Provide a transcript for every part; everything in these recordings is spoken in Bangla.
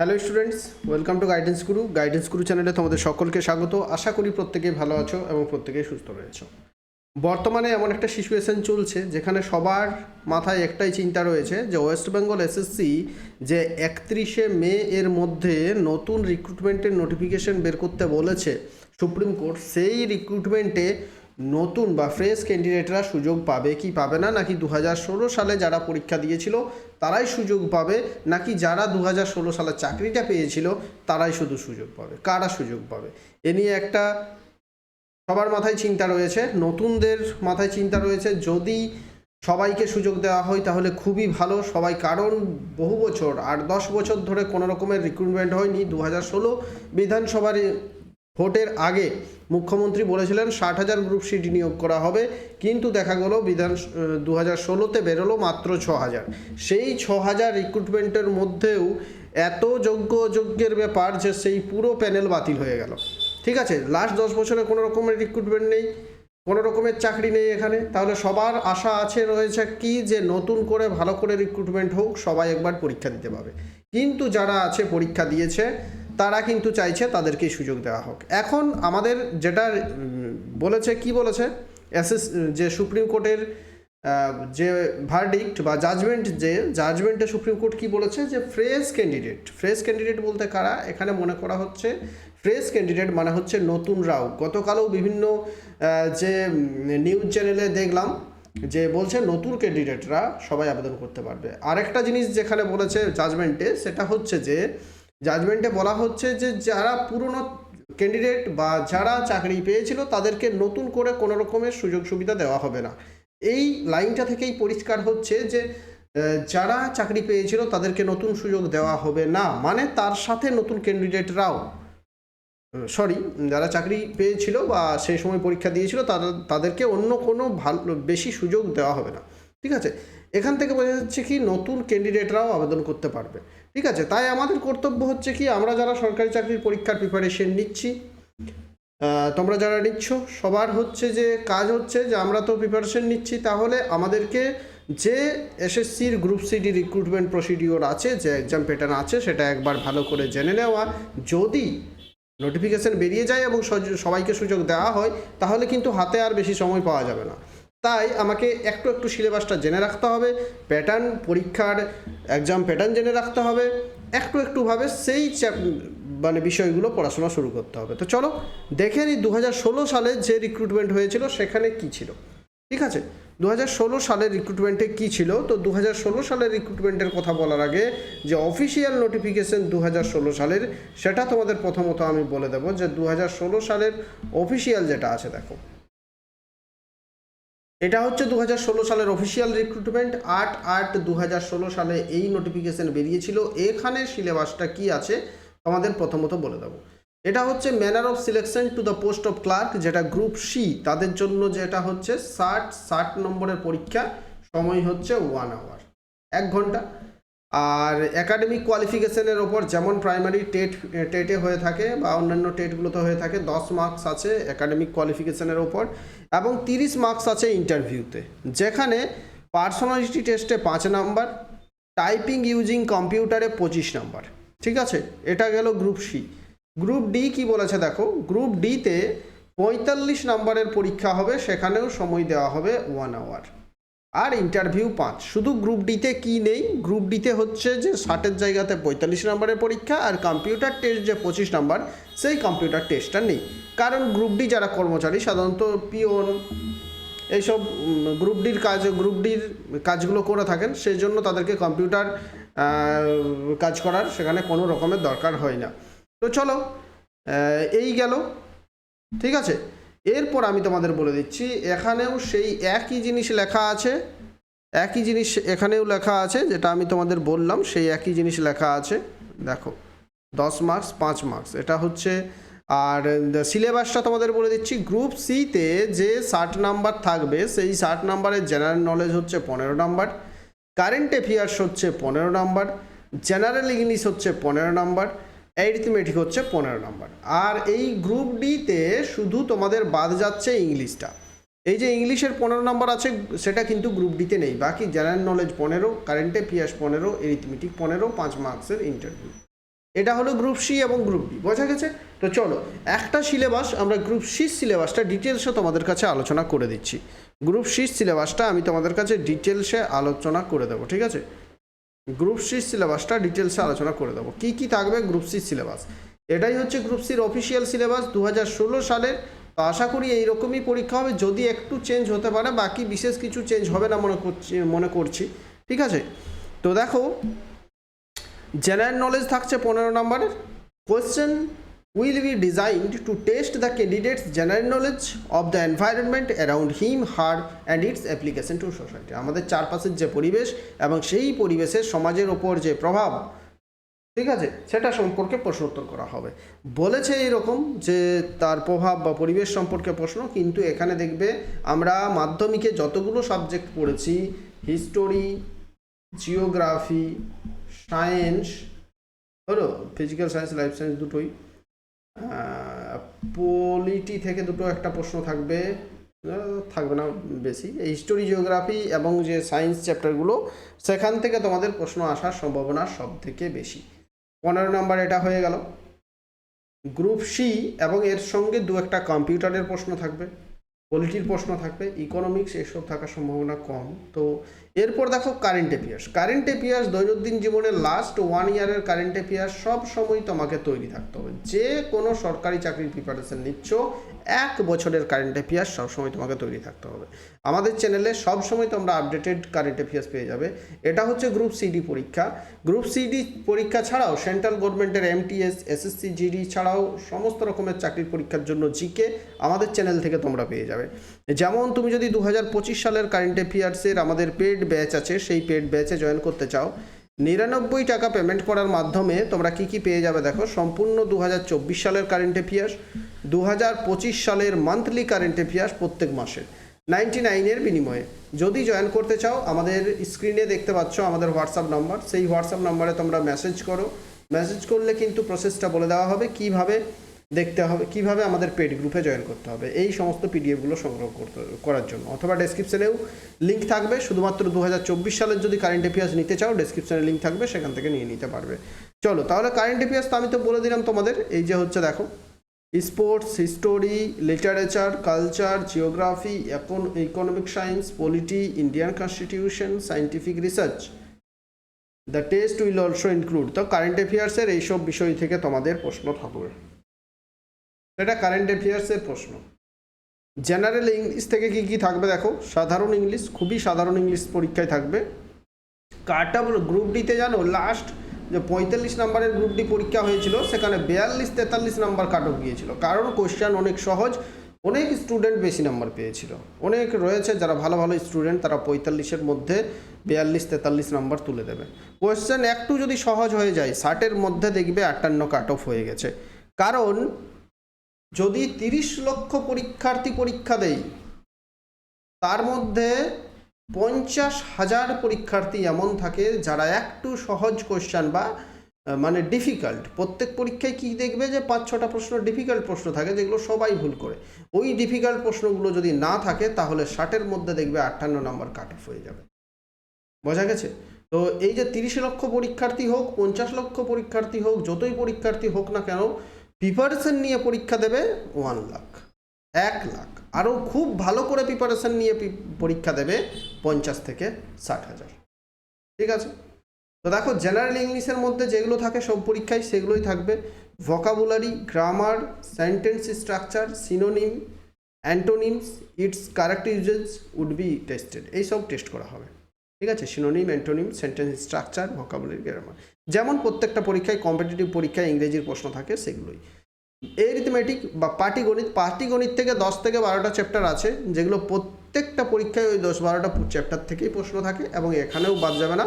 Hello students, welcome to guidance guru. Guidance guru চ্যানেলে তোমাদের সকলকে স্বাগত। আশা করি প্রত্যেকেই ভালো আছো এবং প্রত্যেকেই সুস্থ রয়েছো। বর্তমানে এমন একটা সিচুয়েশন চলছে যেখানে সবার মাথায় একটাই চিন্তা রয়েছে যে ওয়েস্ট বেঙ্গল এসএসসি যে একত্রিশে মে এর মধ্যে নতুন রিক্রুটমেন্টের নোটিফিকেশন বের করতে বলেছে। সুপ্রিম কোর্ট সেই রিক্রুটমেন্টে নতুন বা ফ্রেশ ক্যান্ডিডেটরা সুযোগ পাবে কি পাবে না? নাকি দু হাজার ষোলো সালে যারা পরীক্ষা দিয়েছিল, তারাই সুযোগ পাবে? নাকি যারা দু হাজার ষোলো সালে চাকরিটা পেয়েছিল, তারাই শুধু সুযোগ পাবে? কারা সুযোগ পাবে? এ নিয়ে একটা সবার মাথায় চিন্তা রয়েছে, নতুনদের মাথায় চিন্তা রয়েছে। যদি সবাইকে সুযোগ দেওয়া হয়, তাহলে খুবই ভালো। সবাই, কারণ বহু বছর, আট দশ বছর ধরে কোনো রকমের রিক্রুটমেন্ট হয়নি। দু হাজার ষোলো বিধানসভার ভোটের আগে মুখ্যমন্ত্রী বলেছিলেন ষাট হাজার গ্রুপ সিট নিয়োগ করা হবে, কিন্তু দেখা গেল বিধান দু হাজার ষোলোতে বেরোলো মাত্র ছ হাজার। সেই ছ হাজার রিক্রুটমেন্টের মধ্যেও এত যোগ্য অযোগ্যের ব্যাপার যে সেই পুরো প্যানেল বাতিল হয়ে গেল। ঠিক আছে লাস্ট দশ বছরে কোনো রকমের রিক্রুটমেন্ট নেই, কোনো রকমের চাকরি নেই এখানে। তাহলে সবার আশা আছে, রয়েছে কি যে নতুন করে ভালো করে রিক্রুটমেন্ট হোক, সবাই একবার পরীক্ষা দিতে পাবে কিন্তু যারা আছে, পরীক্ষা দিয়েছে তারা কিন্তু চাইছে তাদেরকেই সুযোগ দেওয়া হোক। এখন আমাদের যেটা বলেছে, কি বলেছে? এসএস যে সুপ্রিম কোর্টের যে ভার্ডিক্ট বা জাজমেন্ট যে জাজমেন্টে সুপ্রিম কোর্ট কি বলেছে? যে ফ্রেশ ক্যান্ডিডেট ফ্রেশ ক্যান্ডিডেট বলতে কারা? এখানে মনে করা হচ্ছে ফ্রেশ ক্যান্ডিডেট মানে হচ্ছে নতুন রাও গতকালও বিভিন্ন যে নিউজ চ্যানেলে দেখলাম যে বলছে নতুন ক্যান্ডিডেটরা সবাই আবেদন করতে পারবে। আরেকটা জিনিস যেখানে বলেছে জাজমেন্টে সেটা হচ্ছে যে জাজমেন্টে বলা হচ্ছে যে যারা পুরনো ক্যান্ডিডেট বা যারা চাকরি পেয়েছিল তাদেরকে নতুন করে কোনো রকমের সুযোগ সুবিধা দেওয়া হবে না। এই লাইনটা থেকেই পরিষ্কার হচ্ছে যে যারা চাকরি পেয়েছিল তাদেরকে নতুন সুযোগ দেওয়া হবে না। মানে তার সাথে নতুন ক্যান্ডিডেটরাও সরি যারা চাকরি পেয়েছিল বা সেই সময় পরীক্ষা দিয়েছিল তারা, তাদেরকে অন্য কোনো ভালো, বেশি সুযোগ দেওয়া হবে না। ঠিক আছে? এখান থেকে বোঝা যাচ্ছে কি নতুন ক্যান্ডিডেটরাও আবেদন করতে পারবে। ঠিক আছে, তাই আমাদের কর্তব্য হচ্ছে কি, আমরা যারা সরকারি চাকরির পরীক্ষার প্রিপারেশন নিচ্ছি তোমরা যারা নিচ্ছ, সবার হচ্ছে যে কাজ হচ্ছে যে আমরা তো প্রিপারেশন নিচ্ছি, তাহলে আমাদেরকে যে এসএসসির গ্রুপ সিডি রিক্রুটমেন্ট প্রসিডিওর আছে, যে এক্সাম প্যাটার্ন আছে, সেটা একবার ভালো করে জেনে নেওয়া, যদি নোটিফিকেশন বেরিয়ে যায় এবং সবাইকে সুযোগ দেওয়া হয়, তাহলে কিন্তু হাতে আর বেশি সময় পাওয়া যাবে না। তাই আমাকে একটু একটু সিলেবাসটা জেনে রাখতে হবে প্যাটার্ন পরীক্ষার এক্সাম প্যাটার্ন জেনে রাখতে হবে, একটু একটুভাবে সেই মানে বিষয়গুলো পড়াশোনা শুরু করতে হবে। তো চলো, দেখে নিই দু হাজার ষোলো সালে যে রিক্রুটমেন্ট হয়েছিল, সেখানে কি ছিল? ঠিক আছে? দু হাজার ষোলো সালের রিক্রুটমেন্টে কি ছিল? তো দু হাজার ষোলো সালের রিক্রুটমেন্টের কথা বলার আগে যে অফিসিয়াল নোটিফিকেশন দু হাজার ষোলো সালের, সেটা তোমাদের প্রথমত আমি বলে দেবো যে দু হাজার ষোলো সালের অফিসিয়াল যেটা আছে, দেখো। এটা হচ্ছে দু হাজার ষোলো সালের অফিসিয়াল রিক্রুটমেন্ট আট আট দু সালে এই নোটিফিকেশান বেরিয়েছিল। এখানে সিলেবাসটা কি আছে আমাদের প্রথমত বলে দেবো। এটা হচ্ছে manner of selection to the post of clerk যেটা গ্রুপ সি তাদের জন্য যেটা হচ্ছে ষাট ষাট নম্বরের পরীক্ষা, সময় হচ্ছে ওয়ান আওয়ার এক ঘণ্টা। আর একাডেমিক কোয়ালিফিকেশানের ওপর যেমন প্রাইমারি টেট, টেটে হয়ে থাকে বা অন্যান্য টেটগুলোতে হয়ে থাকে, দশ মার্কস আছে একাডেমিক কোয়ালিফিকেশানের ওপর এবং তিরিশ মার্কস আছে ইন্টারভিউতে যেখানে পার্সোনালিটি টেস্টে পাঁচ নাম্বার টাইপিং ইউজিং কম্পিউটারে পঁচিশ নাম্বার ঠিক আছে? এটা গেল গ্রুপ সি গ্রুপ ডি কি বলেছে দেখো? গ্রুপ ডিতে পঁয়তাল্লিশ নাম্বারের পরীক্ষা হবে, সেখানেও সময় দেওয়া হবে ওয়ান আওয়ার আর ইন্টারভিউ পাঁচ। শুধু গ্রুপ ডিতে কি নেই? গ্রুপ ডিতে হচ্ছে যে ষাটের জায়গাতে পঁয়তাল্লিশ নম্বরের পরীক্ষা আর কম্পিউটার টেস্ট যে পঁচিশ নাম্বার, সেই কম্পিউটার টেস্টটা নেই। কারণ গ্রুপ ডি যারা কর্মচারী, সাধারণত পিওন এইসব গ্রুপ ডির কাজ গ্রুপ ডির কাজগুলো করে থাকেন সেই জন্য তাদেরকে কম্পিউটার কাজ করার সেখানে কোনো রকমের দরকার হয় না। তো চলো এই গেল। ঠিক আছে? এরপর আমি তোমাদের বলে দিচ্ছি, এখানেও সেই একই জিনিস লেখা আছে, একই জিনিস এখানেও লেখা আছে, যেটা আমি তোমাদের বললাম, সেই একই জিনিস লেখা আছে, দেখো, দশ মার্কস পাঁচ মার্কস এটা হচ্ছে, আর সিলেবাসটা তোমাদের বলে দিচ্ছি গ্রুপ সিতে যে ষাট নাম্বার থাকবে, সেই ষাট নাম্বারের জেনারেল নলেজ হচ্ছে পনেরো নাম্বার কারেন্ট অ্যাফেয়ার্স হচ্ছে পনেরো নাম্বার জেনারেল ইংলিশ হচ্ছে পনেরো নাম্বার অ্যারিথমেটিক হচ্ছে পনেরো নম্বর। আর এই গ্রুপ ডিতে শুধু তোমাদের বাদ যাচ্ছে ইংলিশটা। এই যে ইংলিশের পনেরো নম্বর আছে, সেটা কিন্তু গ্রুপ ডিতে নেই। বাকি জেনারেল নলেজ পনেরো কারেন্ট অ্যাফেয়ার্স পনেরো এরিথমেটিক পনেরো, পাঁচ মার্কসের ইন্টারভিউ এটা হলো গ্রুপ সি এবং গ্রুপ ডি বোঝা গেছে? তো চলো, একটা সিলেবাস আমরা গ্রুপ সি সিলেবাসটা ডিটেলসে তোমাদের কাছে আলোচনা করে দিচ্ছি। গ্রুপ সি সিলেবাসটা আমি তোমাদের কাছে ডিটেলসে আলোচনা করে দেবো, ঠিক আছে? গ্রুপ সি সিলেবাসটা ডিটেলসে আলোচনা করে দেবো। কী কী থাকবে গ্রুপ সি সিলেবাস? এটাই হচ্ছে গ্রুপ সির অফিসিয়াল সিলেবাস দু হাজার ষোলো সালের। তো আশা করি এইরকমই পরীক্ষা হবে, যদি একটু চেঞ্জ হতে পারে, বাকি বিশেষ কিছু চেঞ্জ হবে না মনে করছি মনে করছি। ঠিক আছে? তো দেখো জেনারেল নলেজ থাকছে পনেরো নম্বরের। Question will be designed to test the candidates general knowledge of the environment around him her and its application to society আমাদের চারপাশের যে পরিবেশ এবং সেই পরিবেশের সমাজের ওপর যে প্রভাব, ঠিক আছে? সেটা সম্পর্কে প্রশ্ন উত্তর করা হবে। বলেছে এরকম যে তার প্রভাব বা পরিবেশ সম্পর্কে প্রশ্ন, কিন্তু এখানে দেখবে আমরা মাধ্যমিকে যতগুলো সাবজেক্ট পড়েছি হিস্টোরি জিওগ্রাফি সায়েন্স হলো ফিজিক্যাল সায়েন্স লাইফ সায়েন্স দুটোই পলিটি থেকে দুটো একটা প্রশ্ন থাকবে। থাকবে না বেশি। এই হিস্টোরি জিওগ্রাফি এবং যে সায়েন্স চ্যাপ্টারগুলো সেখান থেকে তোমাদের প্রশ্ন আসার সম্ভাবনা সব থেকে বেশি। পনেরো নম্বর এটা হয়ে গেল। গ্রুপ সি এবং এর সঙ্গে দু একটা কম্পিউটারের প্রশ্ন থাকবে। পলিটির প্রশ্ন থাকবে ইকোনমিক্স এসব থাকার সম্ভাবনা কম। তো এরপর দেখো কারেন্ট অ্যাফেয়ার্স কারেন্ট অ্যাফেয়ার্স দৈনন্দিন জীবনের লাস্ট ওয়ান ইয়ারের কারেন্ট অ্যাফেয়ার্স সব সময় তোমাকে তৈরি থাকতে হবে। যে কোনো সরকারি চাকরির প্রিপারেশন নিচ্ছ, এক বছরের কারেন্ট অ্যাফেয়ার্স সবসময় তোমাকে তৈরি থাকতে হবে। আমাদের চ্যানেলে সবসময় তোমরা আপডেটেড কারেন্ট অ্যাফেয়ার্স পেয়ে যাবে। এটা হচ্ছে গ্রুপ সিডি পরীক্ষা। গ্রুপ সিডি পরীক্ষা ছাড়াও সেন্ট্রাল গভর্নমেন্টের এমটিএস এসএসসি জিডি ছাড়াও সমস্ত রকমের চাকরির পরীক্ষার জন্য জিকে আমাদের চ্যানেল থেকে তোমরা পেয়ে যাবে। যেমন তুমি যদি দুহাজার পঁচিশ সালের কারেন্ট অ্যাফেয়ার্সের আমাদের পেড ব্যাচ আছে, সেই পেড ব্যাচে জয়েন করতে চাও, নিরানব্বই টাকা পেমেন্ট করার মাধ্যমে তোমরা কি কি পেয়ে যাবে দেখো, সম্পূর্ণ দুহাজার চব্বিশ সালের কারেন্ট অ্যাফেয়ার্স দু হাজার পঁচিশ সালের মান্থলি কারেন্ট অ্যাফেয়ার্স প্রত্যেক মাসে নাইনটি নাইনের বিনিময়ে। যদি জয়েন করতে চাও, আমাদের স্ক্রিনে দেখতে পাচ্ছ আমাদের হোয়াটসঅ্যাপ নাম্বার সেই হোয়াটসঅ্যাপ নাম্বারে তোমরা মেসেজ করো। মেসেজ করলে কিন্তু প্রসেসটা বলে দেওয়া হবে, কীভাবে দেখতে হবে কীভাবে আমাদের পেড গ্রুপে জয়েন করতে হবে। এই সমস্ত পিডিএফগুলো সংগ্রহ করতে, করার জন্য। অথবা ডেসক্রিপশনেও লিঙ্ক থাকবে। শুধুমাত্র দু হাজার চব্বিশ সালের যদি কারেন্ট অ্যাফেয়ার্স নিতে চাও ডেসক্রিপশনে লিঙ্ক থাকবে, সেখান থেকে নিয়ে নিতে পারবে। চলো, তাহলে কারেন্ট অ্যাফেয়ার্স তো আমি তো বলে দিলাম তোমাদের। এই যে হচ্ছে দেখো sports history literature culture geography economic science polity Indian constitution scientific research the test will also include তো কারেন্ট অ্যাফেয়ার্সের এইসব বিষয় থেকে তোমাদের প্রশ্ন থাকবে। এটা কারেন্ট অ্যাফেয়ার্সের প্রশ্ন। জেনারেল ইংলিশ থেকে কি কি থাকবে দেখো? সাধারণ ইংলিশ খুবই সাধারণ ইংলিশ পরীক্ষায় থাকবে। কাটা গ্রুপ ডিতে জানো লাস্ট যে পঁয়তাল্লিশ নাম্বারের গ্রুপ ডি পরীক্ষা হয়েছিল, সেখানে বিয়াল্লিশ, তেতাল্লিশ নাম্বার কাট অফ গিয়েছিল। কারণ কোশ্চেন অনেক সহজ, অনেক স্টুডেন্ট বেশি নাম্বার পেয়েছিল। অনেক রয়েছে যারা ভালো ভালো স্টুডেন্ট তারা পঁয়তাল্লিশের মধ্যে বিয়াল্লিশ, তেতাল্লিশ নাম্বার তুলে দেবে। কোশ্চেন একটু যদি সহজ হয়ে যায়, ষাটের মধ্যে দেখবে আটান্ন কাট অফ হয়ে গেছে। কারণ যদি তিরিশ লক্ষ পরীক্ষার্থী পরীক্ষা দেয় তার মধ্যে পঞ্চাশ হাজার পরীক্ষার্থী এমন থাকে যারা একটু সহজ কোশ্চেন বা মানে ডিফিকাল্ট প্রত্যেক পরীক্ষায় কি দেখবে যে পাঁচ, ছটা প্রশ্ন ডিফিকাল্ট প্রশ্ন থাকে যেগুলো সবাই ভুল করে। ওই ডিফিকাল্ট প্রশ্নগুলো যদি না থাকে, তাহলে ষাটের মধ্যে দেখবে আটান্ন নম্বর কাট অফ হয়ে যাবে। বোঝা গেছে? তো এই যে তিরিশ লক্ষ পরীক্ষার্থী হোক, পঞ্চাশ লক্ষ পরীক্ষার্থী হোক, যতই পরীক্ষার্থী হোক না কেন প্রিপারেশন নিয়ে পরীক্ষা দেবে ওয়ান লাখ এক লাখ আরও খুব ভালো করে প্রিপারেশন নিয়ে পরীক্ষা দেবে পঞ্চাশ থেকে ষাট হাজার। ঠিক আছে? তো দেখো জেনারেল ইংলিশের মধ্যে যেগুলো থাকে সব পরীক্ষায় সেগুলোই থাকবে। Vocabulary grammar sentence structure synonym antonyms its correct usages would be tested এইসব টেস্ট করা হবে। ঠিক আছে? Synonym antonym sentence structure vocabulary grammar যেমন প্রত্যেকটা পরীক্ষায় কম্পিটিটিভ পরীক্ষায় ইংরেজির প্রশ্ন থাকে সেগুলোই। এরিথমেটিক বা পাটিগণিত পাটিগণিত থেকে দশ থেকে বারোটা চ্যাপ্টার আছে, যেগুলো প্রত্যেকটা পরীক্ষায় ওই দশ বারোটা চ্যাপ্টার থেকেই প্রশ্ন থাকে এবং এখানেও বাদ যাবে না।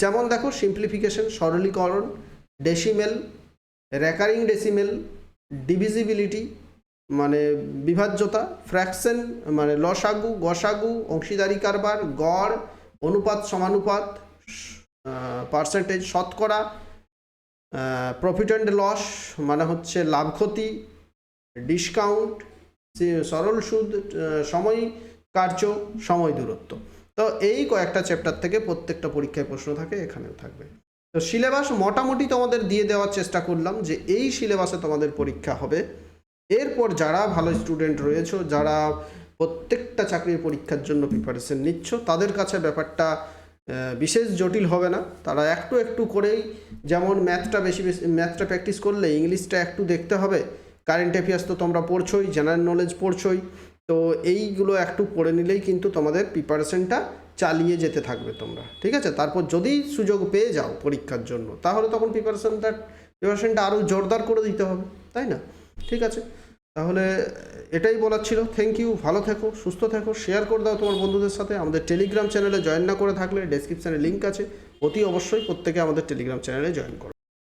যেমন দেখো সিম্পলিফিকেশন সরলীকরণ ডেসিমেল রেকারিং ডেসিমেল ডিভিজিবিলিটি মানে বিভাজ্যতা ফ্র্যাকশন মানে লসাগু, গসাগু, অংশীদারি কারবার, গড় অনুপাত সমানুপাত পার্সেন্টেজ শতকরা প্রফিট অ্যান্ড লস মানে হচ্ছে লাভ ক্ষতি ডিসকাউন্ট সরল সুদ সময় কার্য, সময় দূরত্ব। তো এই কয়েকটা চ্যাপ্টার থেকে প্রত্যেকটা পরীক্ষায় প্রশ্ন থাকে, এখানেও থাকবে। তো সিলেবাস মোটামুটি তোমাদের দিয়ে দেওয়ার চেষ্টা করলাম যে এই সিলেবাসে তোমাদের পরীক্ষা হবে। এরপর যারা ভালো স্টুডেন্ট রয়েছে, যারা প্রত্যেকটা চাকরির পরীক্ষার জন্য প্রিপারেশন নিচ্ছ। তাদের কাছে ব্যাপারটা বিশেষ জটিল হবে না। তারা একটু একটু করেই যেমন ম্যাথটা বেশি বেশি ম্যাথটা প্র্যাকটিস করলে ইংলিশটা একটু দেখতে হবে। কারেন্ট অ্যাফেয়ার্স তো তোমরা পড়ছোই জেনারেল নলেজ পড়ছোই। তো এইগুলো একটু পড়ে নিলেই কিন্তু তোমাদের প্রিপারেশনটা চালিয়ে যেতে থাকবে তোমরা। ঠিক আছে? তারপর যদি সুযোগ পেয়ে যাও পরীক্ষার জন্য, তাহলে তখন প্রিপারেশনটা প্রিপারেশনটা আরও জোরদার করে দিতে হবে। তাই না? ঠিক আছে? তাহলে, এটাই বলার ছিল। থ্যাংক ইউ ভালো থেকো, সুস্থ থেকো শেয়ার করে দাও তোমার বন্ধুদের সাথে। আমাদের টেলিগ্রাম চ্যানেলে জয়েন না করে থাকলে ডেসক্রিপশানে লিঙ্ক আছে। অতি অবশ্যই প্রত্যেকে আমাদের টেলিগ্রাম চ্যানেলে জয়েন করো।